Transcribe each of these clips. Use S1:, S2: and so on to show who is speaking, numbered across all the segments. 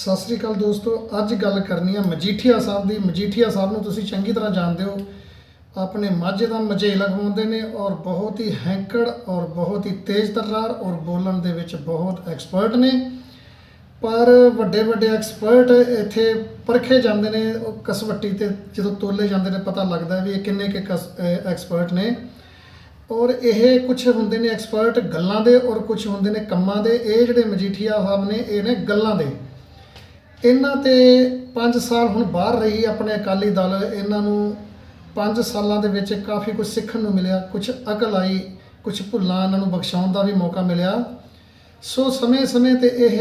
S1: ਸਤਿ ਸ੍ਰੀ ਅਕਾਲ ਦੋਸਤੋ, ਅੱਜ ਗੱਲ ਕਰਨੀ ਆ ਮਜੀਠੀਆ ਸਾਹਿਬ ਦੀ। ਮਜੀਠੀਆ ਸਾਹਿਬ ਨੂੰ ਤੁਸੀਂ ਚੰਗੀ ਤਰ੍ਹਾਂ ਜਾਣਦੇ ਹੋ। ਆਪਣੇ ਮਾਝੇ ਦਾ ਮਝੇ ਲਗਵਾਉਂਦੇ ਨੇ ਔਰ ਬਹੁਤ ਹੀ ਹੈਂਕੜ ਔਰ ਬਹੁਤ ਹੀ ਤੇਜ਼ ਤਰਾਰ ਔਰ ਬੋਲਣ ਦੇ ਵਿੱਚ ਬਹੁਤ ਐਕਸਪਰਟ ਨੇ। ਪਰ ਵੱਡੇ ਵੱਡੇ ਐਕਸਪਰਟ ਇੱਥੇ ਪਰਖੇ ਜਾਂਦੇ ਨੇ, ਉਹ ਕਸਵੱਟੀ ਤੇ ਜਦੋਂ ਤੋਲੇ ਜਾਂਦੇ ਨੇ ਪਤਾ ਲੱਗਦਾ ਵੀ ਇਹ ਕਿੰਨੇ ਕੇ ਐਕਸਪਰਟ ਨੇ। ਔਰ ਇਹ ਕੁਝ ਹੁੰਦੇ ਨੇ ਐਕਸਪਰਟ ਗੱਲਾਂ ਦੇ ਔਰ ਕੁਝ ਹੁੰਦੇ ਨੇ ਕੰਮਾਂ ਦੇ। ਇਹ ਜਿਹੜੇ ਮਜੀਠੀਆ ਸਾਹਿਬ ਨੇ, ਇਹ ਨੇ ਗੱਲਾਂ ਦੇ। ਇਹਨਾਂ ਤੇ 5 ਸਾਲ ਹੁਣ ਬਾਹਰ ਰਹੀ ਆਪਣੇ ਅਕਾਲੀ ਦਲ। ਇਹਨਾਂ ਨੂੰ 5 ਸਾਲਾਂ ਦੇ ਵਿੱਚ ਕਾਫੀ ਕੁਝ ਸਿੱਖਣ ਨੂੰ ਮਿਲਿਆ। ਕੁਝ ਅਕਲ ਆਈ ਕੁਝ ਭੁੱਲਾਂ ਇਹਨਾਂ ਨੂੰ ਬਖਸ਼ਾਉਣ ਦਾ ਵੀ ਮੌਕਾ ਮਿਲਿਆ। ਸੋ ਸਮੇਂ-ਸਮੇਂ ਤੇ ਇਹ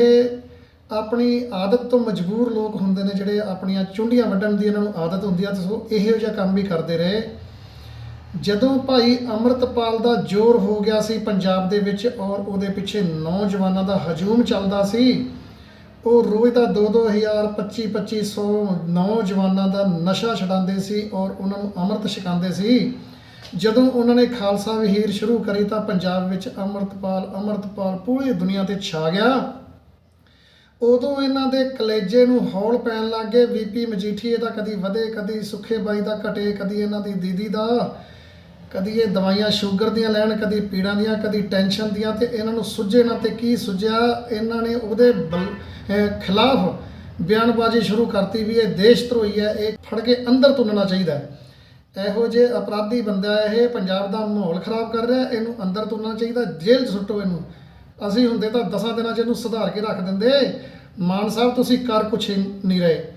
S1: ਆਪਣੀ ਆਦਤ ਤੋਂ ਮਜਬੂਰ ਲੋਕ ਹੁੰਦੇ ਨੇ, ਜਿਹੜੇ ਆਪਣੀਆਂ ਚੁੰਡੀਆਂ ਵੱਢਣ ਦੀ ਇਹਨਾਂ ਨੂੰ ਆਦਤ ਹੁੰਦੀ ਆ, ਤੇ ਸੋ ਇਹੋ ਜਿਹਾ ਕੰਮ ਵੀ ਕਰਦੇ ਰਹੇ। ਜਦੋਂ ਭਾਈ ਅਮਰਤਪਾਲ ਦਾ ਜ਼ੋਰ ਹੋ ਗਿਆ ਸੀ ਪੰਜਾਬ ਦੇ ਵਿੱਚ ਔਰ ਉਹਦੇ ਪਿੱਛੇ ਨੌਜਵਾਨਾਂ ਦਾ ਹਜੂਮ ਚੱਲਦਾ ਸੀ ਉਹ ਰੋਜ਼ ਦਾ 2-2000 25-2500 ਨੌਜਵਾਨਾਂ ਦਾ ਨਸ਼ਾ ਛਡਾਉਂਦੇ ਸੀ ਔਰ ਉਹਨਾਂ ਨੂੰ ਅੰਮ੍ਰਿਤ ਛਕਾਉਂਦੇ ਸੀ। ਜਦੋਂ ਉਹਨਾਂ ਨੇ ਖਾਲਸਾ ਵਹੀਰ ਸ਼ੁਰੂ ਕਰੀ ਤਾਂ ਪੰਜਾਬ ਵਿੱਚ ਅੰਮ੍ਰਿਤਪਾਲ ਅੰਮ੍ਰਿਤਪਾਲ ਪੂਰੀ ਦੁਨੀਆ ਤੇ ਛਾ ਗਿਆ। ਉਦੋਂ ਇਹਨਾਂ ਦੇ ਕਲੇਜੇ ਨੂੰ ਹੌਲ ਪੈਣ ਲੱਗ ਗਏ। ਵੀਪੀ ਮਜੀਠੀਏ ਦਾ ਕਦੀ ਵਧੇ, ਕਦੀ ਸੁੱਖੇ ਬਾਈ ਦਾ ਘਟੇ, ਕਦੀ ਇਹਨਾਂ ਦੀ ਦੀਦੀ ਦਾ। ਕਦੀ ਇਹ ਦਵਾਈਆਂ ਸ਼ੂਗਰ ਦੀਆਂ ਲੈਣ, ਕਦੀ ਪੀੜਾਂ ਦੀਆਂ, ਕਦੀ ਟੈਨਸ਼ਨ ਦੀਆਂ ਤੇ ਇਹਨਾਂ ਨੂੰ ਸੁੱਝੇ ਨਾ ਤੇ ਕੀ ਸੁੱਝਿਆ? ਇਹਨਾਂ ਨੇ ਉਹਦੇ ਬਲ- ਖਿਲਾਫ ਬਿਆਨਬਾਜ਼ੀ ਸ਼ੁਰੂ ਕਰਤੀ ਵੀ ਇਹ ਦੇਸ਼ ਧਰੋਈ ਹੈ, ਇਹ ਫੜ ਕੇ ਅੰਦਰ ਤੁੰਨਣਾ ਚਾਹੀਦਾ ਹੈ। ਇਹੋ ਜੇ ਅਪਰਾਧੀ ਬੰਦਾ ਇਹ ਪੰਜਾਬ ਦਾ ਮਾਹੌਲ ਖਰਾਬ ਕਰ ਰਿਹਾ, ਇਹਨੂੰ ਅੰਦਰ ਤੁੰਨਣਾ ਚਾਹੀਦਾ, ਜੇਲ੍ਹ 'ਚ ਸੁੱਟੋ ਇਹਨੂੰ। ਅਸੀਂ ਹੁੰਦੇ ਤਾਂ ਦਸਾਂ ਦਿਨਾਂ 'ਚ ਇਹਨੂੰ ਸੁਧਾਰ ਕੇ ਰੱਖ ਦਿੰਦੇ। ਮਾਨ ਸਾਹਿਬ, ਤੁਸੀਂ ਕਰ ਕੁਛ ਨਹੀਂ ਰਹੇ।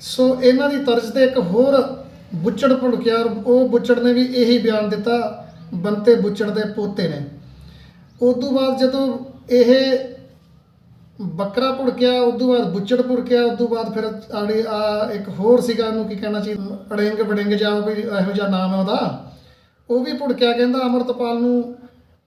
S1: ਸੋ ਇਹਨਾਂ ਦੀ ਤਰਜ਼ ਤੇ ਇੱਕ ਹੋਰ ਬੁੱਚੜ ਭੁੜਕਿਆ ਔਰ ਉਹ ਬੁੱਚੜ ਨੇ ਵੀ ਇਹੀ ਬਿਆਨ ਦਿੱਤਾ, ਬੰਤੇ ਬੁੱਚੜ ਦੇ ਪੋਤੇ ਨੇ। ਉਦੋਂ ਬਾਅਦ ਜਦੋਂ ਇਹ ਬੱਕਰਾ ਭੁੜਕਿਆ ਉਦੋਂ ਬਾਅਦ ਬੁੱਚੜ ਭੁੜਕਿਆ ਉਦੋਂ ਬਾਅਦ ਫਿਰ ਆੜੀ ਆ ਇੱਕ ਹੋਰ ਸੀਗਾ ਉਹਨੂੰ ਕੀ ਕਹਿਣਾ ਸੀ, ਅੜਿੰਗ ਵੜਿੰਗ ਜਾਂ ਕੋਈ ਇਹੋ ਜਿਹਾ ਨਾਮ ਹੈ ਉਹਦਾ, ਉਹ ਵੀ ਭੁੜਕਿਆ ਕਹਿੰਦਾ ਅਮਰਤਪਾਲ ਨੂੰ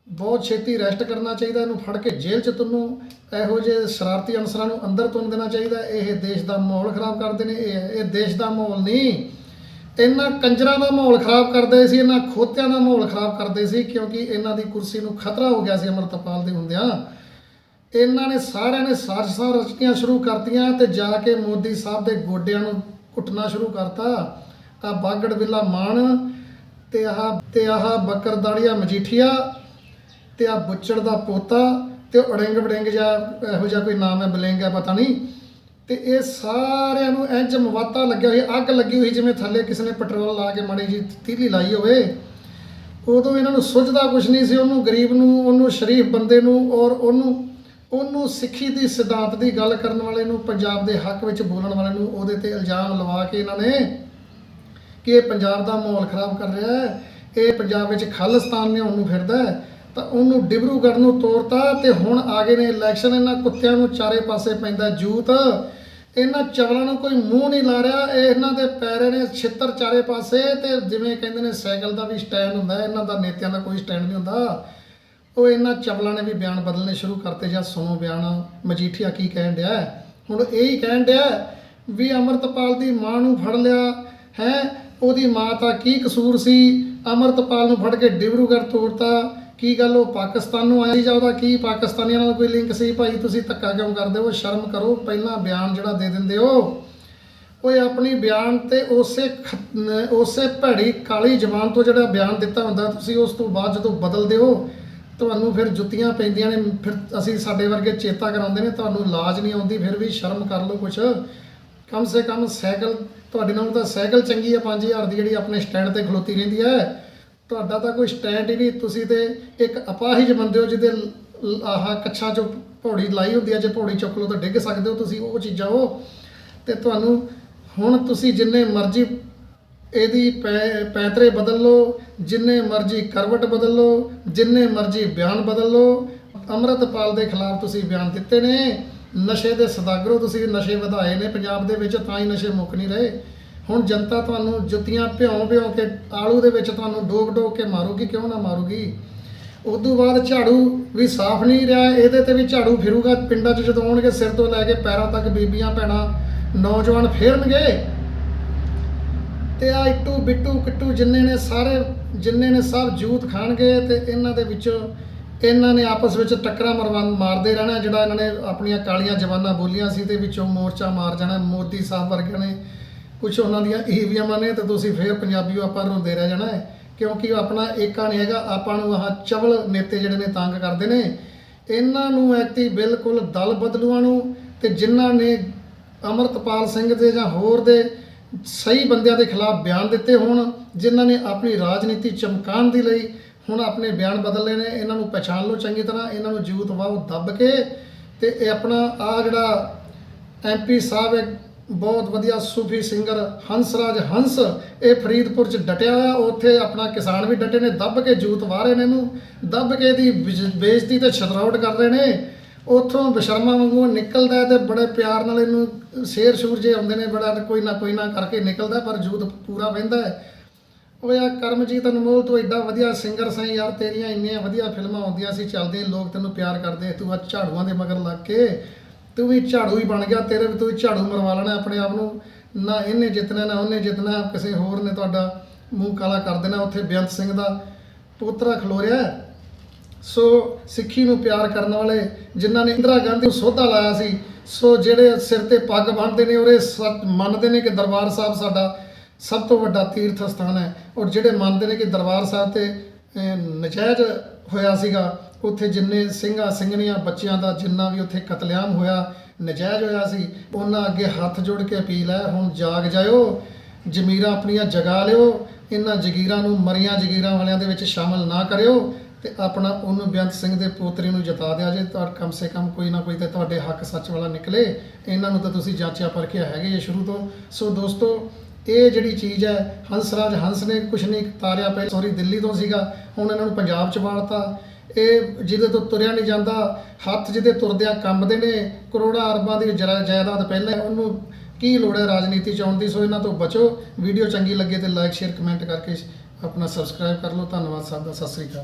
S1: ਬਹੁਤ ਛੇਤੀ ਰੈਸਟ ਕਰਨਾ ਚਾਹੀਦਾ, ਇਹਨੂੰ ਫੜ ਕੇ ਜੇਲ੍ਹ 'ਚ ਤੁੰਨੂ ਇਹੋ ਜਿਹੇ ਸ਼ਰਾਰਤੀ ਅਨਸਰਾਂ ਨੂੰ ਅੰਦਰ ਤੁੰਨ ਦੇਣਾ ਚਾਹੀਦਾ, ਇਹ ਦੇਸ਼ ਦਾ ਮਾਹੌਲ ਖਰਾਬ ਕਰਦੇ ਨੇ, ਇਹ ਇਹ ਦੇਸ਼ ਦਾ ਮਾਹੌਲ ਨਹੀਂ। ਇਹਨਾਂ ਕੰਜਰਾਂ ਦਾ ਮਾਹੌਲ ਖਰਾਬ ਕਰਦੇ ਸੀ ਇਹਨਾਂ ਖੋਤਿਆਂ ਦਾ ਮਾਹੌਲ ਖਰਾਬ ਕਰਦੇ ਸੀ, ਕਿਉਂਕਿ ਇਹਨਾਂ ਦੀ ਕੁਰਸੀ ਨੂੰ ਖਤਰਾ ਹੋ ਗਿਆ ਸੀ ਅਮਰਤਪਾਲ ਦੇ ਹੁੰਦਿਆਂ। ਇਹਨਾਂ ਨੇ ਸਾਰਿਆਂ ਨੇ ਸਾਜ਼ਿਸ਼ਾਂ ਰਚਣੀਆਂ ਸ਼ੁਰੂ ਕਰਤੀਆਂ ਤੇ ਜਾ ਕੇ ਮੋਦੀ ਸਾਹਿਬ ਦੇ ਗੋਡਿਆਂ ਨੂੰ ਘੁੱਟਣਾ ਸ਼ੁਰੂ ਕਰਤਾ। ਆ ਬਾਗੜ ਬਿੱਲਾ ਮਾਨ ਤੇ ਆਹ ਤੇ ਆਹ ਬੱਕਰਦਾੜੀਆ ਮਜੀਠੀਆ ਤੇ ਆ ਬੁੱਚੜ ਦਾ ਪੋਤਾ ਤੇ ਅੜਿੰਗ ਵੜਿੰਗ ਜਾਂ ਇਹੋ ਜਿਹਾ ਕੋਈ ਨਾਮ ਹੈ, ਬਲਿੰਗ ਹੈ, ਪਤਾ ਨਹੀਂ। ਤੇ ਇਹ ਸਾਰਿਆਂ ਨੂੰ ਇੰਜ ਮਵਾਤਾ ਲੱਗਿਆ ਹੋਇਆ, ਅੱਗ ਲੱਗੀ ਹੋਈ ਜਿਵੇਂ ਥੱਲੇ ਕਿਸੇ ਨੇ ਪੈਟਰੋਲ ਲਾ ਕੇ ਮਾੜੀ ਜੀ ਤੀਲੀ ਲਾਈ ਹੋਵੇ। ਉਦੋਂ ਇਹਨਾਂ ਨੂੰ ਸੁੱਝਦਾ ਕੁਝ ਨਹੀਂ ਸੀ, ਉਹਨੂੰ ਗਰੀਬ ਨੂੰ, ਉਹਨੂੰ ਸ਼ਰੀਫ ਬੰਦੇ ਨੂੰ ਔਰ ਉਹਨੂੰ ਉਹਨੂੰ ਸਿੱਖੀ ਦੀ, ਸਿਧਾਂਤ ਦੀ ਗੱਲ ਕਰਨ ਵਾਲੇ ਨੂੰ, ਪੰਜਾਬ ਦੇ ਹੱਕ ਵਿੱਚ ਬੋਲਣ ਵਾਲੇ ਨੂੰ ਉਹਦੇ ਤੇ ਇਲਜ਼ਾਮ ਲਵਾ ਕੇ ਇਹਨਾਂ ਨੇ ਕਿ ਇਹ ਪੰਜਾਬ ਦਾ ਮਾਹੌਲ ਖਰਾਬ ਕਰ ਰਿਹਾ ਹੈ, ਇਹ ਪੰਜਾਬ ਵਿੱਚ ਖਾਲਿਸਤਾਨ ਨੇ ਉਹਨੂੰ ਫਿਰਦਾ ਹੈ। ਤਾਂ ਉਹਨੂੰ ਡਿਬਰੂਗੜ੍ਹ ਨੂੰ ਤੋਰਤਾ ਤੇ ਹੁਣ ਆ ਗਏ ਨੇ ਇਲੈਕਸ਼ਨ, ਇਹਨਾਂ ਕੁੱਤਿਆਂ ਨੂੰ ਚਾਰੇ ਪਾਸੇ ਪੈਂਦਾ ਜੂਤ। ਇਹਨਾਂ ਚਵਲਾਂ ਨੂੰ ਕੋਈ ਮੂੰਹ ਨਹੀਂ ਲਾ ਰਿਹਾ, ਇਹ ਇਹਨਾਂ ਦੇ ਪੈਰੇ ਨੇ ਛਿੱਤਰ ਚਾਰੇ ਪਾਸੇ ਤੇ ਜਿਵੇਂ ਕਹਿੰਦੇ ਨੇ ਸਾਈਕਲ ਦਾ ਵੀ ਸਟੈਂਡ ਹੁੰਦਾ, ਇਹਨਾਂ ਦਾ ਨੇਤਿਆਂ ਦਾ ਕੋਈ ਸਟੈਂਡ ਨਹੀਂ ਹੁੰਦਾ। ਉਹ ਇਹਨਾਂ ਚਵਲਾਂ ਨੇ ਵੀ ਬਿਆਨ ਬਦਲਨੇ ਸ਼ੁਰੂ ਕਰਤੇ, ਜਾਂ ਸੁਣੋ ਬਿਆਨ, ਮਜੀਠੀਆ ਕੀ ਕਹਿਣ ਡਿਆ? ਹੁਣ ਇਹ ਹੀ ਕਹਿਣ ਡਿਆ ਵੀ ਅਮਰਤਪਾਲ ਦੀ ਮਾਂ ਨੂੰ ਫੜ ਲਿਆ ਹੈ, ਉਹਦੀ ਮਾਂ ਦਾ ਕੀ ਕਸੂਰ ਸੀ? ਅਮਰਤਪਾਲ ਨੂੰ ਫੜ ਕੇ ਡਿਬਰੂਗੜ੍ਹ ਤੋੜਤਾ। ਕੀ ਗੱਲ ਉਹ ਪਾਕਿਸਤਾਨ ਨੂੰ ਆਇਆ ਜਾਂ ਉਹਦਾ ਕੀ? ਪਾਕਿਸਤਾਨੀਆਂ ਨਾਲ ਕੋਈ ਲਿੰਕ ਸੀ? ਭਾਈ ਤੁਸੀਂ ਧੱਕਾ ਕਿਉਂ ਕਰਦੇ ਹੋ? ਸ਼ਰਮ ਕਰੋ। ਪਹਿਲਾਂ ਬਿਆਨ ਜਿਹੜਾ ਦੇ ਦਿੰਦੇ ਹੋ। ਓਏ ਆਪਣੀ ਬਿਆਨ ਤੇ ਉਸੇ ਖ- ਉਸੇ ਭੈੜੀ ਕਾਲੀ ਜ਼ਬਾਨ ਤੋਂ ਜਿਹੜਾ ਬਿਆਨ ਦਿੱਤਾ ਹੁੰਦਾ, ਤੁਸੀਂ ਉਸ ਤੋਂ ਬਾਅਦ ਜਦੋਂ ਬਦਲਦੇ ਹੋ, ਤੁਹਾਨੂੰ ਫਿਰ ਜੁੱਤੀਆਂ ਪੈਂਦੀਆਂ ਨੇ। ਫਿਰ ਅਸੀਂ ਸਾਡੇ ਵਰਗੇ ਚੇਤਾ ਕਰਾਉਂਦੇ ਨੇ, ਤੁਹਾਨੂੰ ਲਾਜ ਨਹੀਂ ਆਉਂਦੀ, ਫਿਰ ਵੀ ਸ਼ਰਮ ਕਰ ਲਓ ਕੁਛ। ਕਮ ਸੇ ਕਮ ਸਾਈਕਲ ਤੁਹਾਡੇ ਨਾਲ ਤਾਂ ਸਾਈਕਲ ਚੰਗੀ ਆ 5000 ਦੀ ਜਿਹੜੀ ਆਪਣੇ ਸਟੈਂਡ ਤੇ ਖਲੋਤੀ ਰਹਿੰਦੀ ਹੈ। ਤੁਹਾਡਾ ਤਾਂ ਕੋਈ ਸਟੈਂਡ ਹੀ ਨਹੀਂ, ਤੁਸੀਂ ਤੇ ਇੱਕ ਅਪਾਹਿਜ ਬੰਦੇ ਹੋ ਜਿਹਦੇ ਲ- ਆਹ ਕੱਛਾਂ ਚੋਂ ਪੌੜੀ ਲਾਈ ਹੁੰਦੀ ਹੈ ਜੇ ਪੌੜੀ ਚੁੱਕ ਲਓ ਤਾਂ ਡਿੱਗ ਸਕਦੇ ਹੋ ਤੁਸੀਂ, ਉਹ ਚੀਜ਼ਾਂ ਹੋ ਤੇ ਤੁਹਾਨੂੰ ਹੁਣ ਤੁਸੀਂ ਜਿੰਨੇ ਮਰਜ਼ੀ ਇਹਦੀ ਪੈ- ਪੈਂਤਰੇ ਬਦਲ ਲਓ, ਜਿੰਨੇ ਮਰਜ਼ੀ ਕਰਵਟ ਬਦਲ ਲਓ, ਜਿੰਨੇ ਮਰਜ਼ੀ ਬਿਆਨ ਬਦਲ ਲਓ, ਅੰਮ੍ਰਿਤਪਾਲ ਦੇ ਖਿਲਾਫ ਤੁਸੀਂ ਬਿਆਨ ਦਿੱਤੇ ਨੇ, ਨਸ਼ੇ ਦੇ ਸਦਾਗਰੋ ਤੁਸੀਂ ਨਸ਼ੇ ਵਧਾਏ ਨੇ, ਪੰਜਾਬ ਦੇ ਵਿੱਚ ਤਾਂ ਹੀ ਨਸ਼ੇ ਮੁੱਕ ਨਹੀਂ ਰਹੇ। ਹੁਣ ਜਨਤਾ ਤੁਹਾਨੂੰ ਜੁੱਤੀਆਂ ਭਿਉਂ ਭਿਉਂ ਕੇ ਆਲੂ ਦੇ ਵਿੱਚ ਤੁਹਾਨੂੰ ਡੋਕ ਡੋਬ ਕੇ ਮਾਰੂਗੀ, ਕਿਉਂ ਨਾ ਮਾਰੂਗੀ? ਉਦੋਂ ਬਾਅਦ ਝਾੜੂ ਵੀ ਸਾਫ਼ ਨਹੀਂ ਰਿਹਾ, ਇਹਦੇ ਤੇ ਵੀ ਝਾੜੂ ਫਿਰੂਗਾ। ਪਿੰਡਾਂ 'ਚ ਜਦੋਂ ਆਉਣਗੇ, ਸਿਰ ਤੋਂ ਲੈ ਕੇ ਪੈਰਾਂ ਤੱਕ ਬੀਬੀਆਂ, ਭੈਣਾਂ, ਨੌਜਵਾਨ ਫੇਰਨਗੇ। ਤੇ ਆ ਇਟੂ ਬਿੱਟੂ ਕਿੱਟੂ ਜਿੰਨੇ ਨੇ ਸਾਰੇ, ਜਿੰਨੇ ਨੇ ਸਭ ਜੂਤ ਖਾਣਗੇ ਤੇ ਇਹਨਾਂ ਦੇ ਵਿੱਚੋਂ, ਇਹਨਾਂ ਨੇ ਆਪਸ ਵਿੱਚ ਟੱਕਰਾਂ ਮਰਵਾ, ਮਾਰਦੇ ਰਹਿਣਾ ਜਿਹੜਾ ਇਹਨਾਂ ਨੇ ਆਪਣੀਆਂ ਕਾਲੀਆਂ ਜਵਾਨਾਂ ਬੋਲੀਆਂ ਸੀ ਤੇ ਵਿੱਚੋਂ ਮੋਰਚਾ ਮਾਰ ਜਾਣਾ, ਮੋਦੀ ਸਾਹਿਬ ਵਰਗੇ ਨੇ। ਕੁਝ ਉਹਨਾਂ ਦੀਆਂ ਈਵੀਐਮਾਂ ਨੇ ਤੇ ਤੁਸੀਂ ਫੇਰ ਪੰਜਾਬੀਓ ਆਪਾਂ ਰੋਂਦੇ ਰਹਿ ਜਾਣਾ ਹੈ। ਕਿਉਂਕਿ ਉਹ ਆਪਣਾ ਏਕਾ ਨਹੀਂ ਹੈਗਾ, ਆਪਾਂ ਨੂੰ ਆਹ ਚਵਲ ਨੇਤੇ ਜਿਹੜੇ ਨੇ ਤੰਗ ਕਰਦੇ ਨੇ। ਇਹਨਾਂ ਨੂੰ ਐਕਤੀ ਬਿਲਕੁਲ ਦਲ ਬਦਲੂਆਂ ਨੂੰ ਤੇ ਜਿਨ੍ਹਾਂ ਨੇ ਅਮਰਤਪਾਲ ਸਿੰਘ ਦੇ ਜਾਂ ਹੋਰ ਦੇ ਸਹੀ ਬੰਦਿਆਂ ਦੇ ਖਿਲਾਫ ਬਿਆਨ ਦਿੱਤੇ ਹੋਣ, ਜਿਨ੍ਹਾਂ ਨੇ ਆਪਣੀ ਰਾਜਨੀਤੀ ਚਮਕਾਉਣ ਦੀ ਲਈ ਹੁਣ ਆਪਣੇ ਬਿਆਨ ਬਦਲੇ ਨੇ, ਇਹਨਾਂ ਨੂੰ ਪਛਾਣ ਲਓ ਚੰਗੀ ਤਰ੍ਹਾਂ, ਇਹਨਾਂ ਨੂੰ ਜੂਤ ਵਾਓ ਦੱਬ ਕੇ ਤੇ ਇਹ ਆਪਣਾ ਆ ਜਿਹੜਾ ਐਮਪੀ ਸਾਹਿਬ ਇੱਕ ਬਹੁਤ ਵਧੀਆ ਸੂਫੀ ਸਿੰਗਰ ਹੰਸਰਾਜ ਹੰਸ, ਇਹ ਫਰੀਦਪੁਰ ਚ ਡਟਿਆ ਹੋਇਆ ਉੱਥੇ ਆਪਣਾ ਕਿਸਾਨ ਵੀ ਡਟੇ ਨੇ, ਦੱਬ ਕੇ ਜੂਤ ਵਾਰੇ ਨੇ ਇਹਨੂੰ। ਦੱਬ ਕੇ ਇਹਦੀ ਬੇਇਜ਼- ਬੇਇੱਜ਼ਤੀ ਤੇ ਸ਼ਤਰੌਟ ਕਰ ਰਹੇ ਨੇ। ਉੱਥੋਂ ਬਸ਼ਰਮਾ ਵਾਂਗੂ ਨਿਕਲਦਾ ਹੈ ਤੇ ਬੜੇ ਪਿਆਰ ਨਾਲ ਇਹਨੂੰ ਸ਼ੇਰ ਸ਼ੂਰ ਜੇ ਆਉਂਦੇ ਨੇ, ਬੜਾ ਕੋਈ ਨਾ ਕੋਈ ਨਾ ਕਰਕੇ ਨਿਕਲਦਾ, ਪਰ ਜੂਤ ਪੂਰਾ ਵਹਿੰਦਾ ਹੈ। ਉਹ ਯਾਰ ਕਰਮਜੀਤ ਅਨਮੋਲ ਤੂੰ ਐਡਾ ਵਧੀਆ ਸਿੰਗਰ ਸੈਂ ਯਾਰ, ਤੇਰੀਆਂ ਇੰਨੀਆਂ ਵਧੀਆ ਫਿਲਮਾਂ ਆਉਂਦੀਆਂ ਸੀ, ਚੱਲਦੇ ਲੋਕ ਤੈਨੂੰ ਪਿਆਰ ਕਰਦੇ, ਤੂੰ ਆ ਝਾੜੂਆਂ ਦੇ ਮਗਰ ਲੱਗ ਕੇ ਤੂੰ ਵੀ ਝਾੜੂ ਹੀ ਬਣ ਗਿਆ ਤੇਰੇ ਵੀ ਤੂੰ ਵੀ ਝਾੜੂ ਮਰਵਾ ਲੈਣਾ ਆਪਣੇ ਆਪ ਨੂੰ। ਨਾ ਇਹਨੇ ਜਿੱਤਣਾ ਨਾ ਉਹਨੇ ਜਿੱਤਣਾ ਕਿਸੇ ਹੋਰ ਨੇ ਤੁਹਾਡਾ ਮੂੰਹ ਕਾਲਾ ਕਰ ਦੇਣਾ ਉੱਥੇ ਬੇਅੰਤ ਸਿੰਘ ਦਾ ਪੋਤਰਾ ਖਲੋਰਿਆ ਸੋ ਸਿੱਖੀ ਨੂੰ ਪਿਆਰ ਕਰਨ ਵਾਲੇ ਜਿਨ੍ਹਾਂ ਨੇ ਇੰਦਰਾ ਗਾਂਧੀ ਨੂੰ ਸੋਧਾ ਲਾਇਆ ਸੀ ਸੋ ਜਿਹੜੇ ਸਿਰ ਤੇ ਪੱਗ ਬੰਨ੍ਹਦੇ ਨੇ ਉਹਰੇ ਮੰਨਦੇ ਨੇ ਕਿ ਦਰਬਾਰ ਸਾਹਿਬ ਸਾਡਾ ਸਭ ਤੋਂ ਵੱਡਾ ਤੀਰਥ ਸਥਾਨ ਹੈ। ਔਰ ਜਿਹੜੇ ਮੰਨਦੇ ਨੇ ਕਿ ਦਰਬਾਰ ਸਾਹਿਬ ਤੇ ਅਹ, ਨਜਾਇਜ਼ ਹੋਇਆ ਸੀਗਾ ਉੱਥੇ ਜਿੰਨੇ ਸਿੰਘਾਂ ਸਿੰਘਣੀਆਂ ਬੱਚਿਆਂ ਦਾ ਜਿੰਨਾ ਵੀ ਉੱਥੇ ਕਤਲੇਆਮ ਹੋਇਆ, ਨਜਾਇਜ਼ ਹੋਇਆ ਸੀ, ਉਹਨਾਂ ਅੱਗੇ ਹੱਥ ਜੋੜ ਕੇ ਅਪੀਲ ਹੈ, ਹੁਣ ਜਾਗ ਜਾਇਓ, ਜ਼ਮੀਰਾਂ ਆਪਣੀਆਂ ਜਗਾ ਲਿਓ, ਇਹਨਾਂ ਜਗੀਰਾਂ ਨੂੰ ਮਰੀਆਂ ਜਗੀਰਾਂ ਵਾਲਿਆਂ ਦੇ ਵਿੱਚ ਸ਼ਾਮਲ ਨਾ ਕਰਿਓ ਤੇ ਆਪਣਾ ਉਹਨੂੰ ਬੇਅੰਤ ਸਿੰਘ ਦੇ ਪੋਤਰੇ ਨੂੰ ਜਿਤਾ ਦਿਆ ਜੇ, ਤਾਂ ਕਮ ਸੇ ਕਮ ਕੋਈ ਨਾ ਕੋਈ ਤੇ ਤੁਹਾਡੇ ਹੱਕ ਸੱਚ ਵਾਲਾ ਨਿਕਲੇ। ਇਹਨਾਂ ਨੂੰ ਤਾਂ ਤੁਸੀਂ ਜਾਂਚਿਆ ਪਰਖਿਆ ਹੈਗੇ ਜੇ ਸ਼ੁਰੂ ਤੋਂ। ਸੋ ਦੋਸਤੋ, ਇਹ ਜਿਹੜੀ ਚੀਜ਼ ਹੈ ਹੰਸਰਾਜ ਹੰਸ ਨੇ ਕੁਛ ਨਹੀਂ ਤਾਰਿਆ ਪਹਿਲਾਂ ਸੌਰੀ ਦਿੱਲੀ ਤੋਂ ਸੀਗਾ, ਹੁਣ ਇਹਨਾਂ ਨੂੰ ਪੰਜਾਬ ਚ ਵਾੜਤਾ ਇਹ ਜਿਹਦੇ ਤੋਂ ਤੁਰਿਆ ਨਹੀਂ ਜਾਂਦਾ, ਹੱਥ ਜਿਹਦੇ ਤੁਰਦਿਆਂ ਕੰਬਦੇ ਨੇ, ਕਰੋੜਾਂ ਅਰਬਾਂ ਦੀ ਜਰਾ- ਜਾਇਦਾਦ ਪਹਿਲਾਂ ਉਹਨੂੰ ਕੀ ਲੋੜ ਹੈ ਰਾਜਨੀਤੀ ਚ ਆਉਣ ਦੀ? ਸੋ ਇਹਨਾਂ ਤੋਂ ਬਚੋ। ਵੀਡੀਓ ਚੰਗੀ ਲੱਗੇ ਤੇ ਲਾਈਕ ਸ਼ੇਅਰ ਕਮੈਂਟ ਕਰਕੇ ਆਪਣਾ ਸਬਸਕ੍ਰਾਈਬ ਕਰ ਲਓ। ਧੰਨਵਾਦ ਸਭ ਦਾ। ਸਤਿ ਸ੍ਰੀ ਅਕਾਲ।